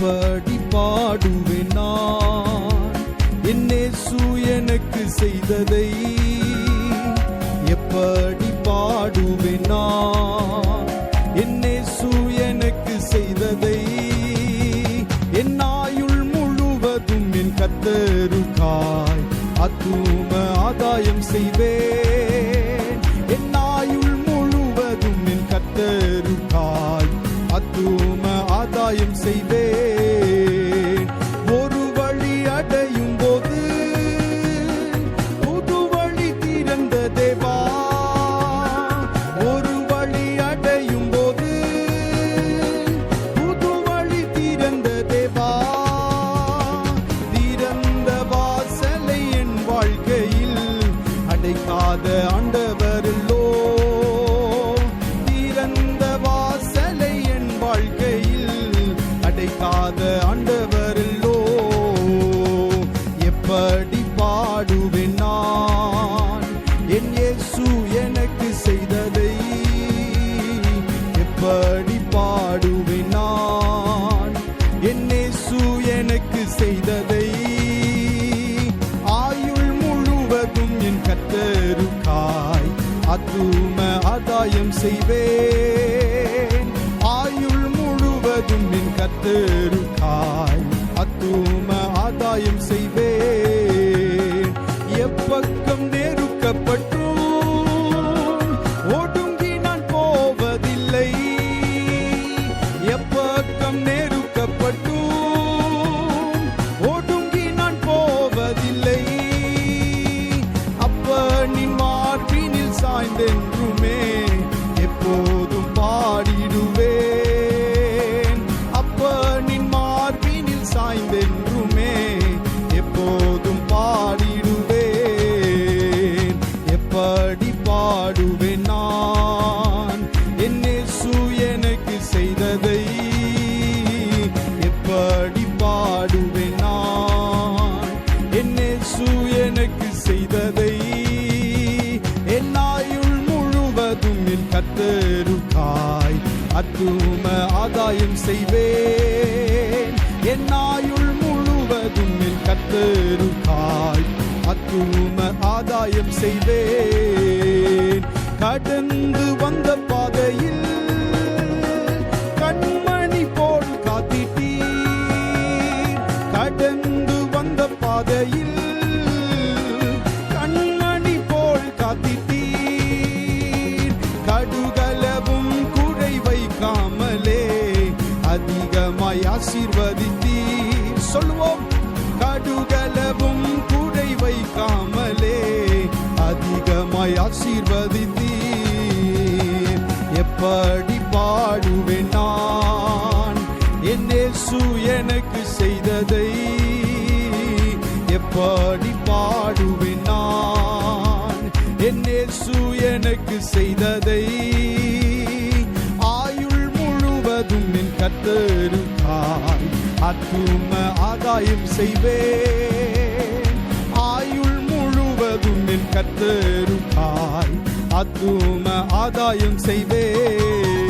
படி பாடுவேன் நான் என்னேசு எனக்கு செய்ததை எப்படி பாடுவேன் நான் என்னேசு எனக்கு செய்ததை என் ஆயுள் முழுவதும் என் கத்தருக்காய் அத்தும ஆதாயம் செய்வேன். என் ஆயுள் முழுவதும் என் கத்தருக்காய் அத்தும ஆதாயம் செய்வேன். அடைக்காத ஆண்டவரல்லோ திறந்த வாசலை என் வாழ்க்கையில் அடைக்காத ஆண்டவரல்லோ எப்படி பாடுவேன் அத்தும ஆதாயம் செய்வேன். ஆயுள் முழுவதும் என் கத்தருக்காய் அத்தூம ஆதாயம் செய்வேன். எப்பக்கம் நெருக்கப்பட்டும் London. அத்தும ஆதாயம் செய்வேன். என் ஆயுள் முழுவதும் என் கத்தருக்காய் அத்தும ஆதாயம் செய்வேன். கடந்து வந்த பாதையில் கண்மணி போல் காத்திட்டீர். கடந்து வந்த பாதையில் கண்மணி போல் காத்திட்டீர். பலமாய் ஆசீர்வதித்தீர். சொல்லுவோம் கடுகளவும் குறை வைக்காமலே அதிகமாய் ஆசீர்வதித்தீர். எப்படி பாடுவேன் நான்? என்னேசு எனக்கு செய்ததை எப்படி பாடுவேன் நான்? என்னேசு எனக்கு செய்ததை முழுவதும் என் கத்தருக்காய் அத்தும ஆதாயம் செய்வேன். ஆயுள் முழுவதும் என் கத்தருக்காய் அத்தும ஆதாயம் செய்வேன்.